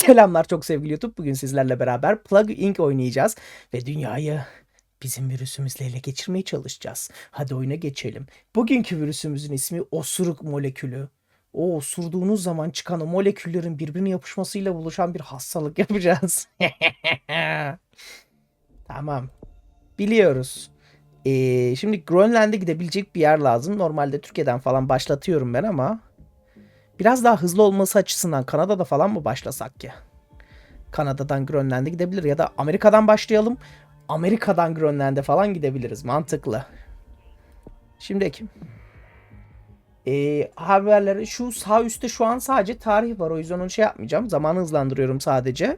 Selamlar çok sevgili YouTube. Bugün sizlerle beraber Plug Inc oynayacağız ve dünyayı bizim virüsümüzle ele geçirmeye çalışacağız. Hadi oyuna geçelim. Bugünkü virüsümüzün ismi osuruk molekülü. O osurduğunuz zaman çıkan o moleküllerin birbirine yapışmasıyla buluşan bir hastalık yapacağız. tamam. Biliyoruz. Ee, şimdi Grönland'e gidebilecek bir yer lazım. Normalde Türkiye'den falan başlatıyorum ben ama biraz daha hızlı olması açısından Kanada'da falan mı başlasak ki? Kanada'dan Grönland'e gidebilir ya da Amerika'dan başlayalım. Amerika'dan Grönland'e falan gidebiliriz. Mantıklı. Şimdi e, haberleri şu sağ üstte şu an sadece tarih var. O yüzden onu şey yapmayacağım. Zamanı hızlandırıyorum sadece.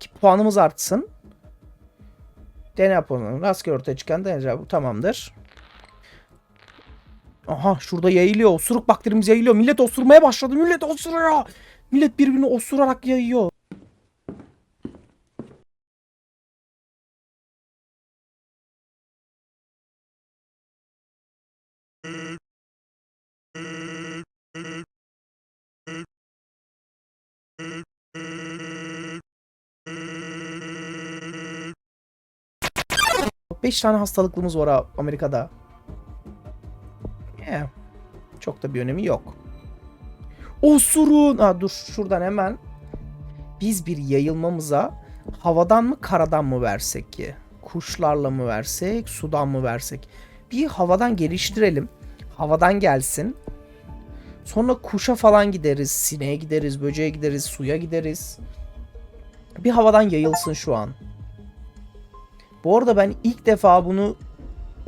Ki puanımız artsın. DNA puanı. Rastgele ortaya çıkan DNA cevabı tamamdır. Aha şurada yayılıyor. Osuruk bakterimiz yayılıyor. Millet osurmaya başladı. Millet osuruyor. Millet birbirini osurarak yayıyor. Beş tane hastalıklımız var Amerika'da. Çok da bir önemi yok. Osurun. Ha, dur şuradan hemen. Biz bir yayılmamıza havadan mı karadan mı versek ki? Kuşlarla mı versek, sudan mı versek? Bir havadan geliştirelim. Havadan gelsin. Sonra kuşa falan gideriz, sineğe gideriz, böceğe gideriz, suya gideriz. Bir havadan yayılsın şu an. Bu arada ben ilk defa bunu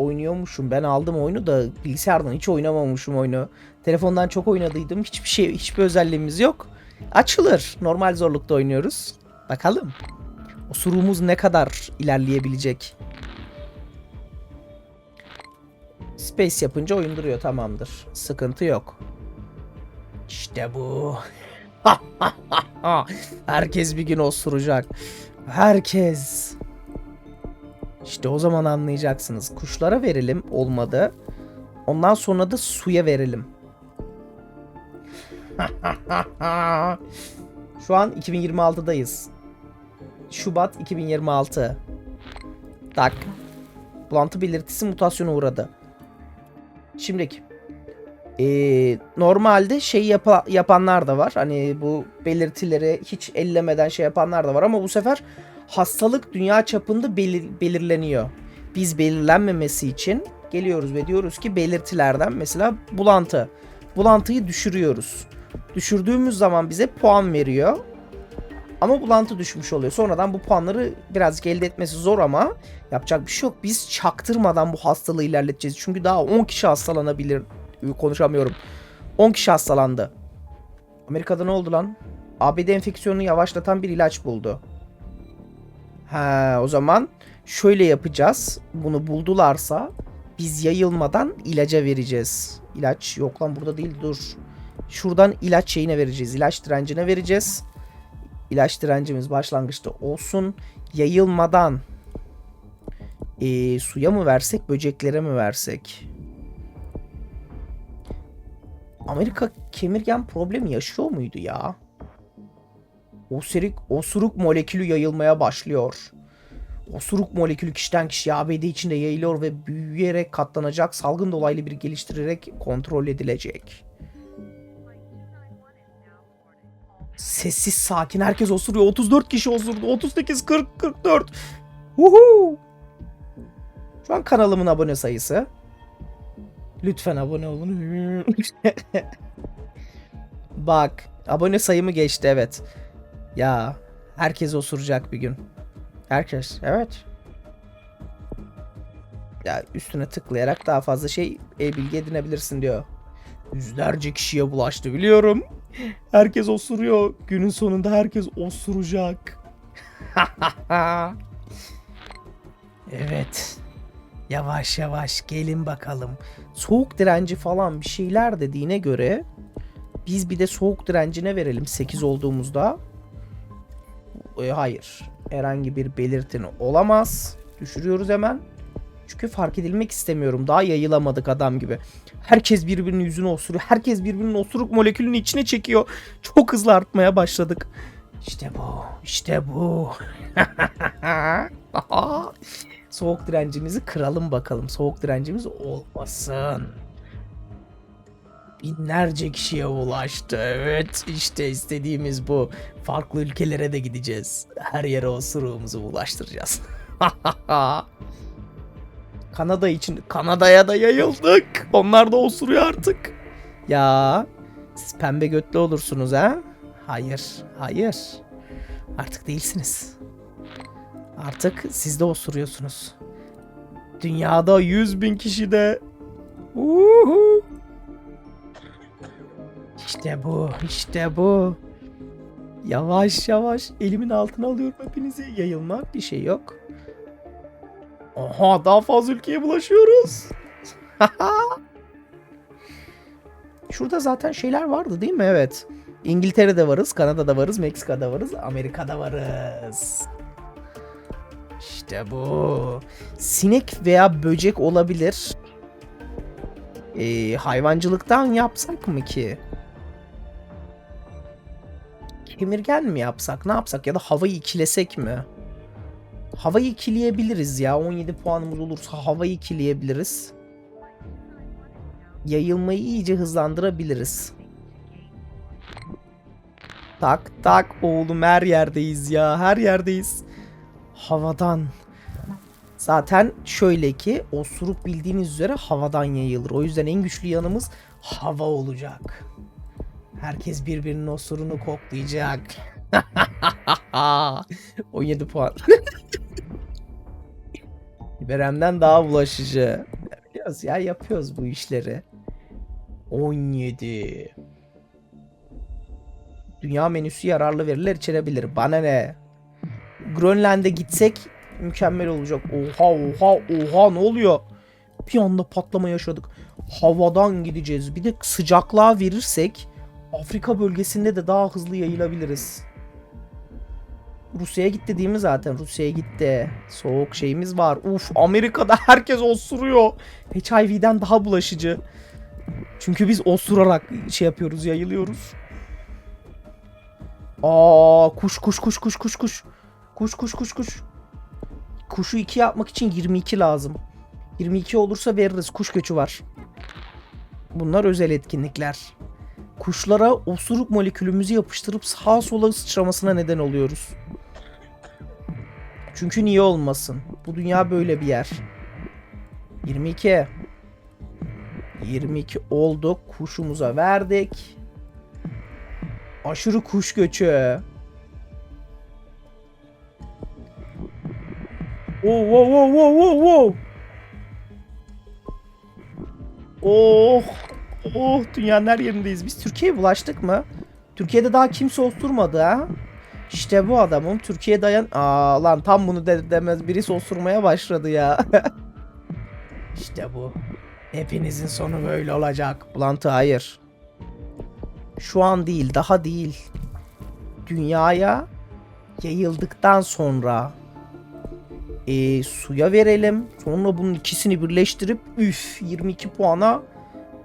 oynuyormuşum. Ben aldım oyunu da bilgisayardan hiç oynamamışım oyunu. Telefondan çok oynadıydım. Hiçbir şey, hiçbir özelliğimiz yok. Açılır. Normal zorlukta oynuyoruz. Bakalım. Osuruğumuz ne kadar ilerleyebilecek? Space yapınca oyun duruyor tamamdır. Sıkıntı yok. İşte bu. Herkes bir gün osuracak. Herkes. İşte o zaman anlayacaksınız. Kuşlara verelim olmadı. Ondan sonra da suya verelim. Şu an 2026'dayız. Şubat 2026. Tak. Bulantı belirtisi mutasyona uğradı. Şimdiki. Ee, normalde şey yapa- yapanlar da var. Hani bu belirtileri hiç ellemeden şey yapanlar da var ama bu sefer hastalık dünya çapında belir- belirleniyor. Biz belirlenmemesi için geliyoruz ve diyoruz ki belirtilerden mesela bulantı. Bulantıyı düşürüyoruz. Düşürdüğümüz zaman bize puan veriyor. Ama bulantı düşmüş oluyor. Sonradan bu puanları birazcık elde etmesi zor ama yapacak bir şey yok. Biz çaktırmadan bu hastalığı ilerleteceğiz. Çünkü daha 10 kişi hastalanabilir. Konuşamıyorum. 10 kişi hastalandı. Amerika'da ne oldu lan? ABD enfeksiyonunu yavaşlatan bir ilaç buldu. Ha, o zaman şöyle yapacağız. Bunu buldularsa biz yayılmadan ilaca vereceğiz. İlaç yok lan burada değil dur. Şuradan ilaç şeyine vereceğiz. İlaç direncine vereceğiz. İlaç direncimiz başlangıçta olsun. Yayılmadan ee, suya mı versek böceklere mi versek? Amerika kemirgen problemi yaşıyor muydu ya? Oserik, osuruk molekülü yayılmaya başlıyor. Osuruk molekülü kişiden kişiye ABD içinde yayılıyor ve büyüyerek katlanacak salgın dolaylı bir geliştirerek kontrol edilecek. Sessiz sakin herkes osuruyor. 34 kişi osurdu. 38, 40, 44. Uhu. Şu an kanalımın abone sayısı. Lütfen abone olun. Bak abone sayımı geçti evet. Ya herkes osuracak bir gün. Herkes evet. Ya üstüne tıklayarak daha fazla şey e, bilgi edinebilirsin diyor. Yüzlerce kişiye bulaştı biliyorum. Herkes osuruyor. Günün sonunda herkes osuracak. evet. Yavaş yavaş gelin bakalım. Soğuk direnci falan bir şeyler dediğine göre biz bir de soğuk direncine verelim 8 olduğumuzda. E, hayır. Herhangi bir belirtin olamaz. Düşürüyoruz hemen. Çünkü fark edilmek istemiyorum. Daha yayılamadık adam gibi. Herkes birbirinin yüzüne osuruyor. Herkes birbirinin osuruk molekülünün içine çekiyor. Çok hızlı artmaya başladık. İşte bu. İşte bu. Soğuk direncimizi kıralım bakalım. Soğuk direncimiz olmasın. Binlerce kişiye ulaştı. Evet işte istediğimiz bu. Farklı ülkelere de gideceğiz. Her yere osuruğumuzu ulaştıracağız. Kanada için Kanada'ya da yayıldık. Onlar da osuruyor artık. Ya siz pembe götlü olursunuz ha? Hayır, hayır. Artık değilsiniz. Artık siz de osuruyorsunuz. Dünyada 100 bin kişi de. Uhu. İşte bu, işte bu. Yavaş yavaş elimin altına alıyorum hepinizi. Yayılma bir şey yok. Oha daha fazla ülkeye bulaşıyoruz. Şurada zaten şeyler vardı değil mi? Evet. İngiltere'de varız, Kanada'da varız, Meksika'da varız, Amerika'da varız. İşte bu. Sinek veya böcek olabilir. Ee, hayvancılıktan yapsak mı ki? Kemirgen mi yapsak? Ne yapsak? Ya da havayı ikilesek mi? Havayı ikileyebiliriz ya. 17 puanımız olursa havayı ikileyebiliriz. Yayılmayı iyice hızlandırabiliriz. Tak tak oğlum her yerdeyiz ya. Her yerdeyiz. Havadan. Zaten şöyle ki osuruk bildiğiniz üzere havadan yayılır. O yüzden en güçlü yanımız hava olacak. Herkes birbirinin osurunu koklayacak. 17 puan. Berem'den daha bulaşıcı. Biliyoruz ya yapıyoruz bu işleri. 17. Dünya menüsü yararlı veriler içerebilir. Bana ne? Grönland'e gitsek mükemmel olacak. Oha oha oha ne oluyor? Bir anda patlama yaşadık. Havadan gideceğiz. Bir de sıcaklığa verirsek Afrika bölgesinde de daha hızlı yayılabiliriz. Rusya'ya gitti değil mi zaten? Rusya'ya gitti. Soğuk şeyimiz var. Uf Amerika'da herkes osuruyor. HIV'den daha bulaşıcı. Çünkü biz osurarak şey yapıyoruz, yayılıyoruz. Aa kuş kuş kuş kuş kuş kuş. Kuş kuş kuş kuş. Kuşu 2 yapmak için 22 lazım. 22 olursa veririz. Kuş göçü var. Bunlar özel etkinlikler. Kuşlara osuruk molekülümüzü yapıştırıp sağa sola sıçramasına neden oluyoruz. Çünkü niye olmasın? Bu dünya böyle bir yer. 22. 22 oldu. Kuşumuza verdik. Aşırı kuş göçü. Oh, wow, wow, wow, wow, wow. Oh, oh dünyanın her yerindeyiz. Biz Türkiye'ye bulaştık mı? Türkiye'de daha kimse osturmadı ha. İşte bu adamın Türkiye dayan... Aa lan tam bunu de demez birisi osurmaya başladı ya. işte bu. Hepinizin sonu böyle olacak. Bulantı hayır. Şu an değil, daha değil. Dünyaya yayıldıktan sonra e, suya verelim. Sonra bunun ikisini birleştirip üf 22 puana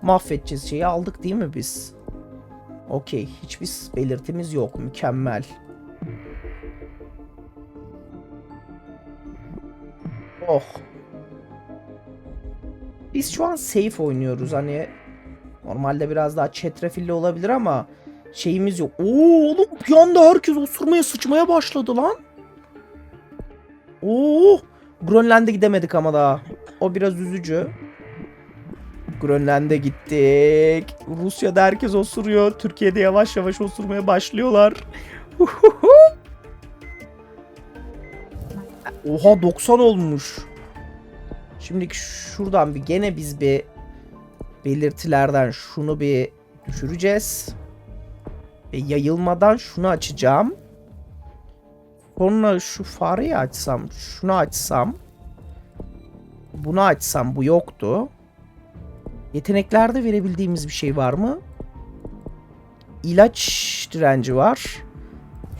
mahvedeceğiz. Şeyi aldık değil mi biz? Okey. Hiçbir belirtimiz yok. Mükemmel. Oh. Biz şu an safe oynuyoruz. Hani normalde biraz daha çetrefilli olabilir ama şeyimiz yok. Oo oğlum bir anda herkes osurmaya sıçmaya başladı lan. Oo Grönland'e gidemedik ama daha. O biraz üzücü. Grönland'e gittik. Rusya'da herkes osuruyor. Türkiye'de yavaş yavaş osurmaya başlıyorlar. Oha 90 olmuş. Şimdi şuradan bir gene biz bir belirtilerden şunu bir düşüreceğiz. Ve yayılmadan şunu açacağım. Sonra şu fareyi açsam, şunu açsam. Bunu açsam bu yoktu. Yeteneklerde verebildiğimiz bir şey var mı? İlaç direnci var.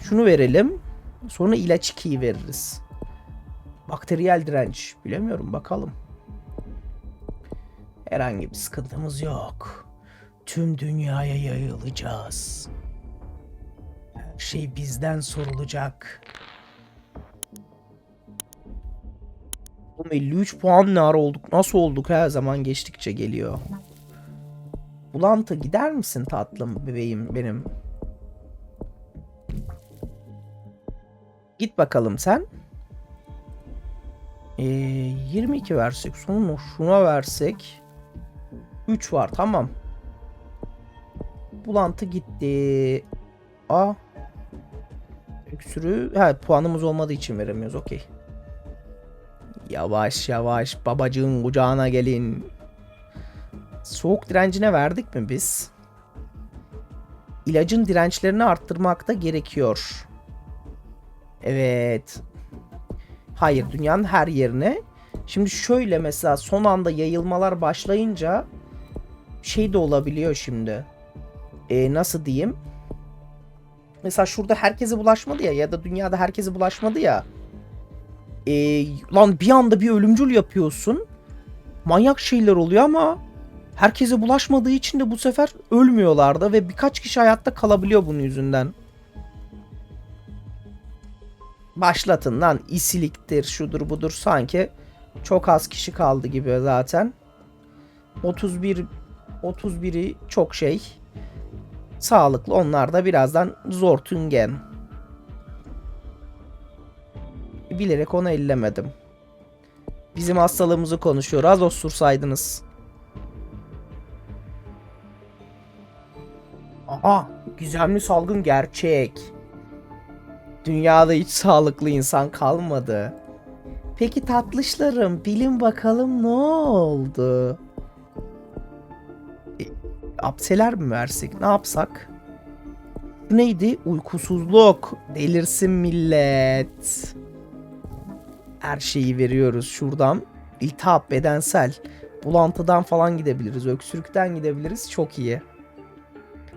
Şunu verelim. Sonra ilaç 2'yi veririz. Bakteriyel direnç. Bilemiyorum bakalım. Herhangi bir sıkıntımız yok. Tüm dünyaya yayılacağız. Her şey bizden sorulacak. Oğlum 53 puan ne ara olduk? Nasıl olduk her zaman geçtikçe geliyor. Bulantı gider misin tatlım bebeğim benim? Git bakalım sen. Ee, 22 versek sonra şuna versek 3 var tamam. Bulantı gitti. A. Öksürüğü ha puanımız olmadığı için veremiyoruz okey. Yavaş yavaş babacığın kucağına gelin. Soğuk direncine verdik mi biz? İlacın dirençlerini arttırmak da gerekiyor. Evet. Hayır dünyanın her yerine. Şimdi şöyle mesela son anda yayılmalar başlayınca şey de olabiliyor şimdi. Ee, nasıl diyeyim? Mesela şurada herkese bulaşmadı ya ya da dünyada herkese bulaşmadı ya. Ee, lan bir anda bir ölümcül yapıyorsun. Manyak şeyler oluyor ama herkese bulaşmadığı için de bu sefer ölmüyorlar da ve birkaç kişi hayatta kalabiliyor bunun yüzünden. Başlatın lan isiliktir şudur budur sanki çok az kişi kaldı gibi zaten. 31 31'i çok şey. Sağlıklı onlar da birazdan zor Bilerek onu ellemedim. Bizim hastalığımızı konuşuyor. Az osursaydınız. Aha, gizemli salgın gerçek. Dünyada hiç sağlıklı insan kalmadı. Peki tatlışlarım, bilin bakalım ne oldu? E, apseler mi versek? Ne yapsak? Bu neydi? Uykusuzluk. Delirsin millet. Her şeyi veriyoruz şuradan. İltihap bedensel. Bulantıdan falan gidebiliriz. Öksürükten gidebiliriz. Çok iyi.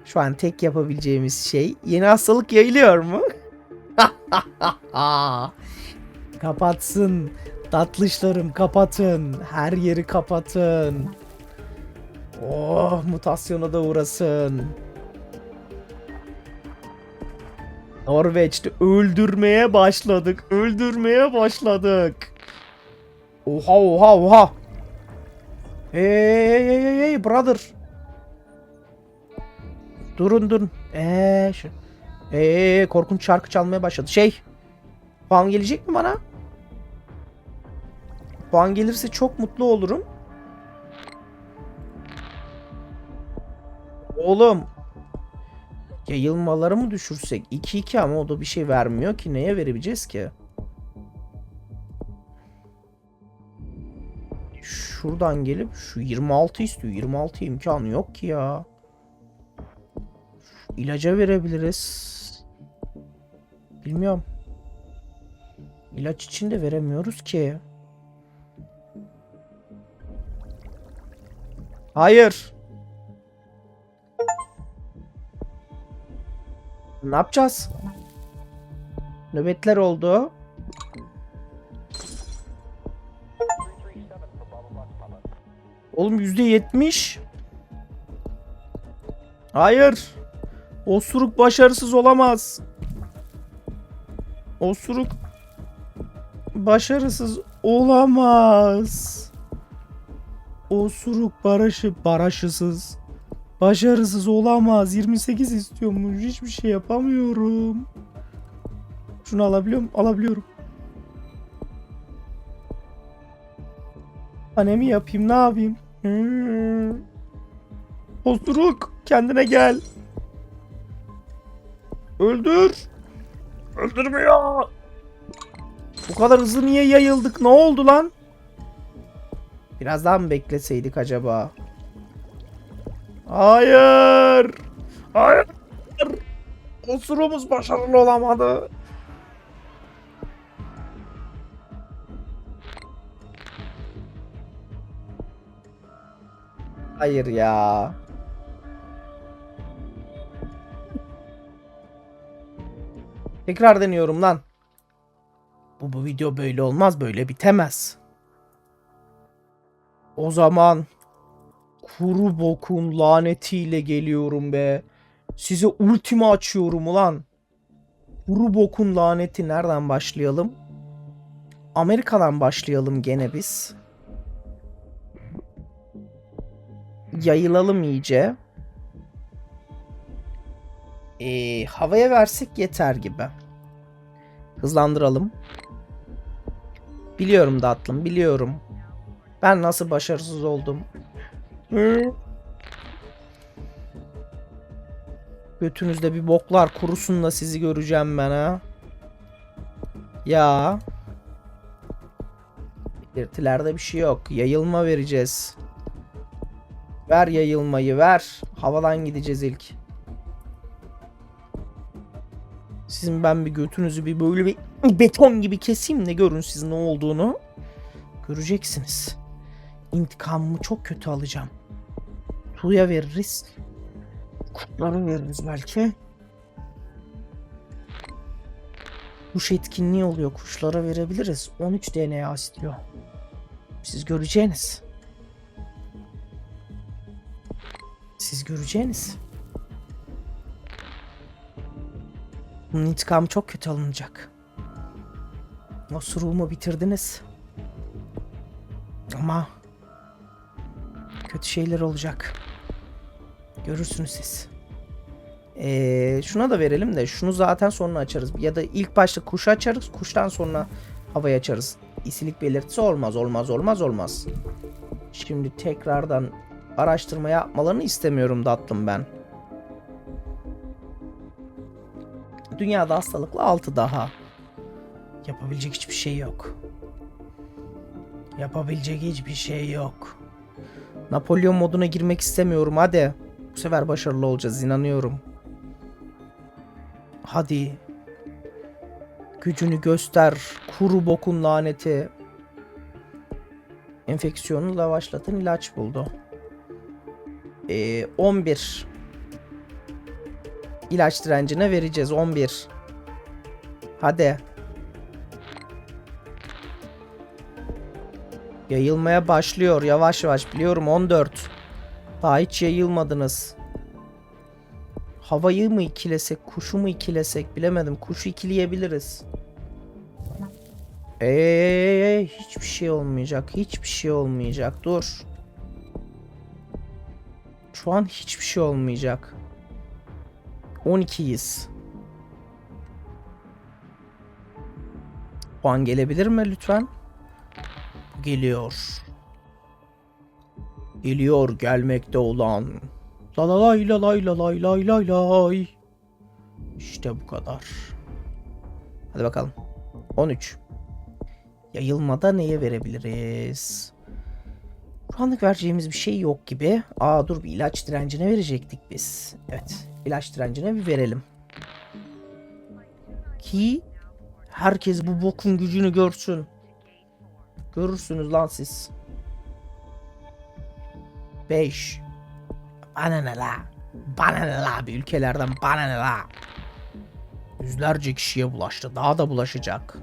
Şu an tek yapabileceğimiz şey yeni hastalık yayılıyor mu? Kapatsın. Tatlışlarım kapatın. Her yeri kapatın. Oh mutasyona da uğrasın. Norveç'te öldürmeye başladık. Öldürmeye başladık. Oha oha oha. Hey hey hey hey brother. Durun durun. Eee şu. Eee korkunç şarkı çalmaya başladı. Şey. Puan gelecek mi bana? Puan gelirse çok mutlu olurum. Oğlum. Yayılmaları mı düşürsek? 2-2 ama o da bir şey vermiyor ki. Neye verebileceğiz ki? Şuradan gelip şu 26 istiyor. 26 imkanı yok ki ya. Şu ilaca verebiliriz. Bilmiyorum. İlaç için de veremiyoruz ki. Hayır. Ne yapacağız? Nöbetler oldu. Oğlum yüzde yetmiş. Hayır. Osuruk başarısız olamaz. Osuruk başarısız olamaz. Osuruk barışı baraşısız. Başarısız olamaz. 28 istiyormuş. Hiçbir şey yapamıyorum. Şunu alabiliyor muyum? Alabiliyorum. Anemi yapayım ne yapayım? Hmm. Osuruk kendine gel. Öldür. Öldürmüyor. Bu kadar hızlı niye yayıldık? Ne oldu lan? Biraz daha mı bekleseydik acaba? Hayır. Hayır. Osurumuz başarılı olamadı. Hayır ya. Tekrar deniyorum lan. Bu, bu video böyle olmaz, böyle bitemez. O zaman kuru bokun lanetiyle geliyorum be. Size ultimi açıyorum ulan. Kuru bokun laneti nereden başlayalım? Amerika'dan başlayalım gene biz. Yayılalım iyice. Ee, havaya versek yeter gibi. Hızlandıralım. Biliyorum tatlım, biliyorum. Ben nasıl başarısız oldum. Götünüzde bir boklar kurusun da sizi göreceğim ben ha. Ya. Belirtilerde bir şey yok. Yayılma vereceğiz. Ver yayılmayı ver. Havadan gideceğiz ilk. Sizin ben bir götünüzü bir böyle bir beton gibi keseyim de görün siz ne olduğunu. Göreceksiniz. İntikamımı çok kötü alacağım. Tuğya veririz. Kurtları veririz belki. Kuş etkinliği oluyor. Kuşlara verebiliriz. 13 DNA istiyor. Siz göreceğiniz. Siz göreceğiniz. Bunun intikamı çok kötü alınacak. Osuruğumu bitirdiniz. Ama kötü şeyler olacak. Görürsünüz siz. Ee, şuna da verelim de şunu zaten sonra açarız. Ya da ilk başta kuşu açarız. Kuştan sonra havayı açarız. İsilik belirtisi olmaz. Olmaz olmaz olmaz. Şimdi tekrardan araştırma yapmalarını istemiyorum tatlım ben. Dünyada hastalıklı 6 daha. Yapabilecek hiçbir şey yok. Yapabilecek hiçbir şey yok. Napolyon moduna girmek istemiyorum hadi. Bu sefer başarılı olacağız inanıyorum. Hadi. Gücünü göster. Kuru bokun laneti. Enfeksiyonu yavaşlatan ilaç buldu. Ee, 11. İlaç direncine vereceğiz 11. Hadi. Yayılmaya başlıyor yavaş yavaş biliyorum 14. Daha hiç yayılmadınız. Havayı mı ikilesek, kuşu mu ikilesek bilemedim. Kuşu ikileyebiliriz. Eee hiçbir şey olmayacak. Hiçbir şey olmayacak. Dur. Şu an hiçbir şey olmayacak. 12'yiz. Puan gelebilir mi lütfen? Geliyor. Geliyor gelmekte olan. La la lay la lay la lay lay lay lay. İşte bu kadar. Hadi bakalım. 13. Yayılmada neye verebiliriz? Şu anlık vereceğimiz bir şey yok gibi. Aa dur bir ilaç direncine verecektik biz. Evet. ilaç direncine bir verelim. Ki herkes bu bokun gücünü görsün. Görürsünüz lan siz. 5. Bana ne la? Bana ne la? Bir ülkelerden bana ne la? Yüzlerce kişiye bulaştı. Daha da bulaşacak.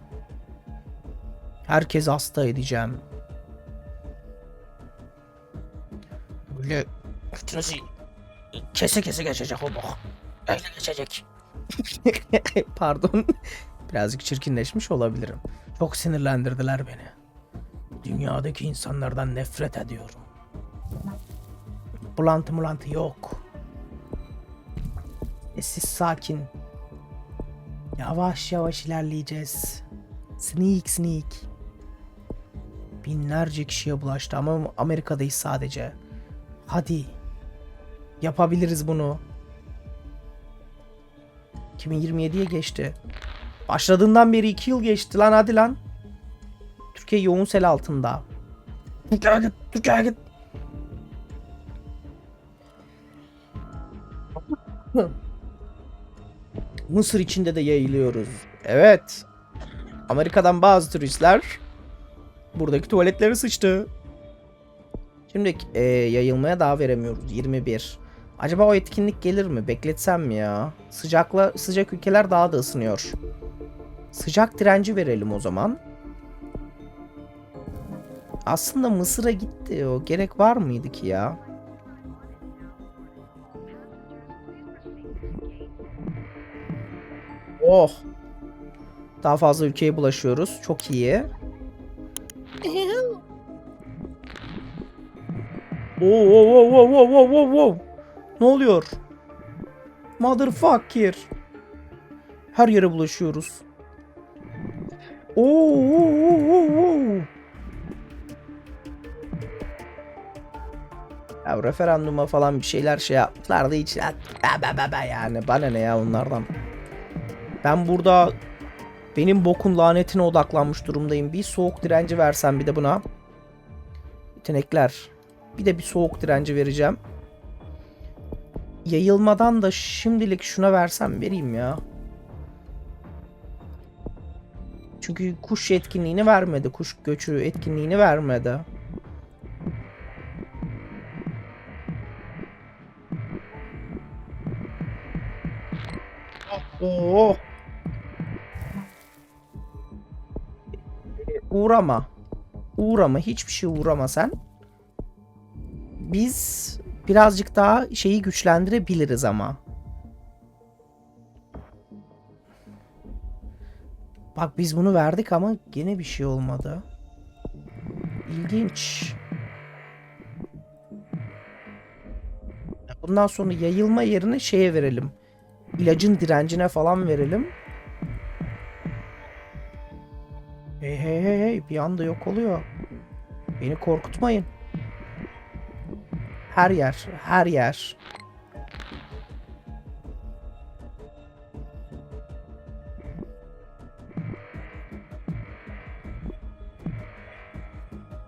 Herkes hasta edeceğim. Böyle götünüzü kese kese geçecek o bok. Öyle geçecek. Pardon. Birazcık çirkinleşmiş olabilirim. Çok sinirlendirdiler beni. Dünyadaki insanlardan nefret ediyorum. Bulantı mulantı yok. Sessiz sakin. Yavaş yavaş ilerleyeceğiz. Sneak sneak. Binlerce kişiye bulaştı ama Amerika'dayız sadece. Hadi. Yapabiliriz bunu. 2027'ye geçti. Başladığından beri 2 yıl geçti lan hadi lan. Türkiye yoğun sel altında. Türkiye'ye git, Türkiye'ye git. Mısır içinde de yayılıyoruz. Evet. Amerika'dan bazı turistler buradaki tuvaletleri sıçtı. Şimdi e, yayılmaya daha veremiyoruz. 21. Acaba o etkinlik gelir mi? Bekletsem mi ya? Sıcakla sıcak ülkeler daha da ısınıyor. Sıcak direnci verelim o zaman. Aslında Mısır'a gitti o. Gerek var mıydı ki ya? Oh. Daha fazla ülkeye bulaşıyoruz. Çok iyi. Oo, oo, oo, oo, oo, oo, oo. Ne oluyor? Motherfucker. Her yere bulaşıyoruz. Oo, oo, oo, oo. Ya referanduma falan bir şeyler şey yaptılar da hiç ya, be, be, be yani bana ne ya onlardan. Ben burada benim bokun lanetine odaklanmış durumdayım. Bir soğuk direnci versem bir de buna. Yetenekler. Bir de bir soğuk direnci vereceğim. Yayılmadan da şimdilik şuna versem vereyim ya. Çünkü kuş etkinliğini vermedi. Kuş göçü etkinliğini vermedi. Oo. Uğrama. Uğrama. Hiçbir şey uğrama sen. Biz birazcık daha şeyi güçlendirebiliriz ama. Bak biz bunu verdik ama gene bir şey olmadı. İlginç. Bundan sonra yayılma yerine şeye verelim. İlacın direncine falan verelim. Bir anda yok oluyor. Beni korkutmayın. Her yer, her yer.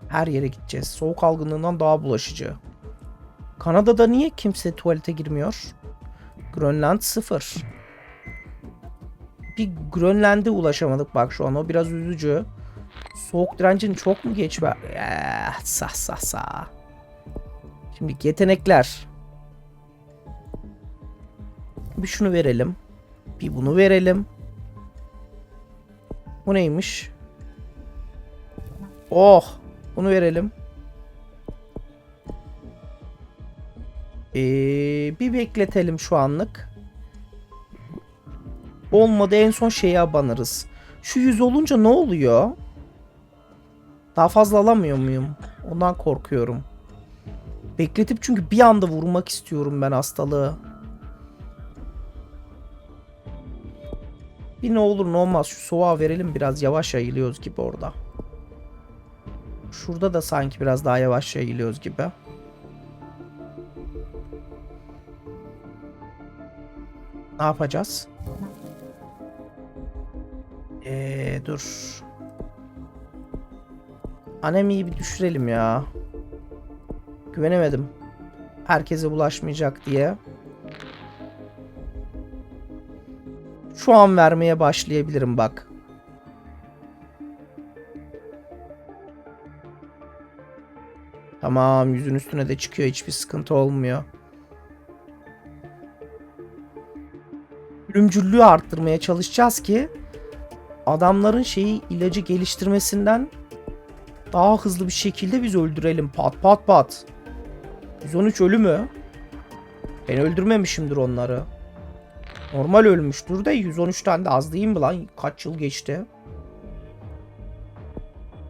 Her yere gideceğiz. Soğuk algınlığından daha bulaşıcı. Kanada'da niye kimse tuvalete girmiyor? Grönland sıfır. Bir Grönland'e ulaşamadık bak şu an. O biraz üzücü. Soğuk direncin çok mu geç ver? Eh, sa sa sa. Şimdi yetenekler. Bir şunu verelim. Bir bunu verelim. Bu neymiş? Oh. Bunu verelim. Ee, bir bekletelim şu anlık. Olmadı en son şeye abanırız. Şu yüz olunca ne oluyor? Daha fazla alamıyor muyum? Ondan korkuyorum. Bekletip çünkü bir anda vurmak istiyorum ben hastalığı. Bir ne olur ne olmaz şu soğuğa verelim biraz yavaş yayılıyoruz gibi orada. Şurada da sanki biraz daha yavaş yayılıyoruz gibi. Ne yapacağız? Eee dur. Anemiyi bir düşürelim ya. Güvenemedim. Herkese bulaşmayacak diye. Şu an vermeye başlayabilirim bak. Tamam yüzün üstüne de çıkıyor hiçbir sıkıntı olmuyor. Ölümcüllüğü arttırmaya çalışacağız ki adamların şeyi ilacı geliştirmesinden daha hızlı bir şekilde biz öldürelim. Pat pat pat. 113 ölü mü? Ben öldürmemişimdir onları. Normal ölmüştür de 113 tane de az değil mi lan? Kaç yıl geçti?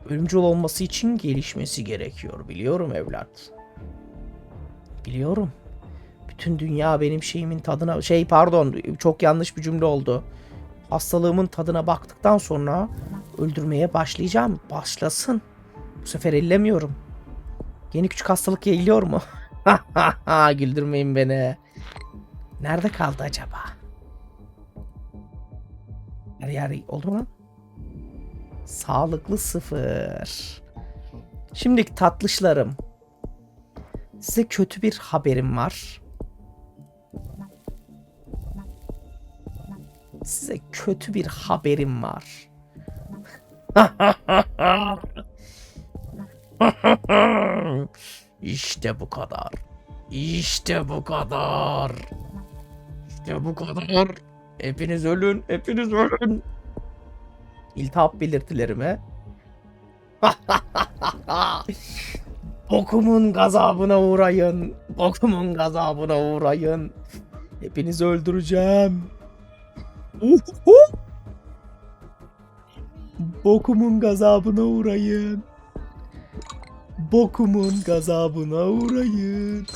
Ölümcül olması için gelişmesi gerekiyor. Biliyorum evlat. Biliyorum. Bütün dünya benim şeyimin tadına... Şey pardon çok yanlış bir cümle oldu. Hastalığımın tadına baktıktan sonra öldürmeye başlayacağım. Başlasın. Bu sefer ellemiyorum. Yeni küçük hastalık yayılıyor mu? Güldürmeyin beni. Nerede kaldı acaba? Yer yer oldu mu lan? Sağlıklı sıfır. Şimdi tatlışlarım. Size kötü bir haberim var. Size kötü bir haberim var. işte bu kadar. İşte bu kadar. İşte bu kadar. Hepiniz ölün, hepiniz ölün. İltihap belirtilerime. Bokumun gazabına uğrayın. Bokumun gazabına uğrayın. Hepinizi öldüreceğim. Bokumun gazabına uğrayın. Bokumun gazabına uğrayın.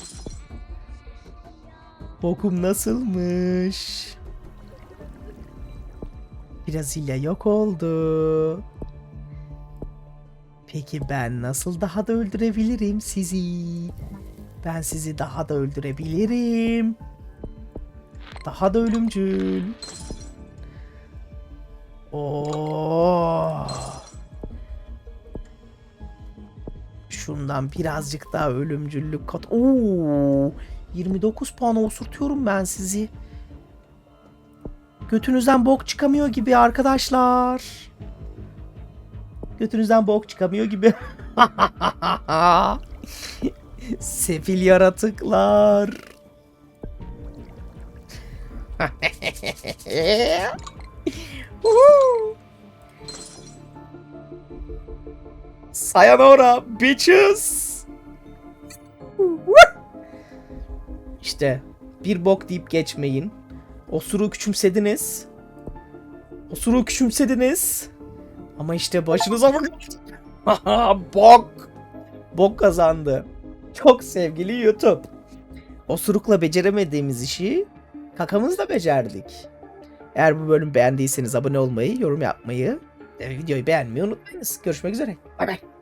Bokum nasılmış? Brezilya yok oldu. Peki ben nasıl daha da öldürebilirim sizi? Ben sizi daha da öldürebilirim. Daha da ölümcül. Oo. Şundan birazcık daha ölümcüllük kat. Oo. 29 puana osurtuyorum ben sizi. Götünüzden bok çıkamıyor gibi arkadaşlar. Götünüzden bok çıkamıyor gibi. Sefil yaratıklar. Sayonara bitches. İşte bir bok deyip geçmeyin. Osuruğu küçümsediniz. Osuruğu küçümsediniz. Ama işte başınıza bakın. bok. Bok kazandı. Çok sevgili YouTube. Osurukla beceremediğimiz işi kakamızla becerdik. Eğer bu bölüm beğendiyseniz abone olmayı, yorum yapmayı ve videoyu beğenmeyi unutmayınız. Görüşmek üzere. Bay bay.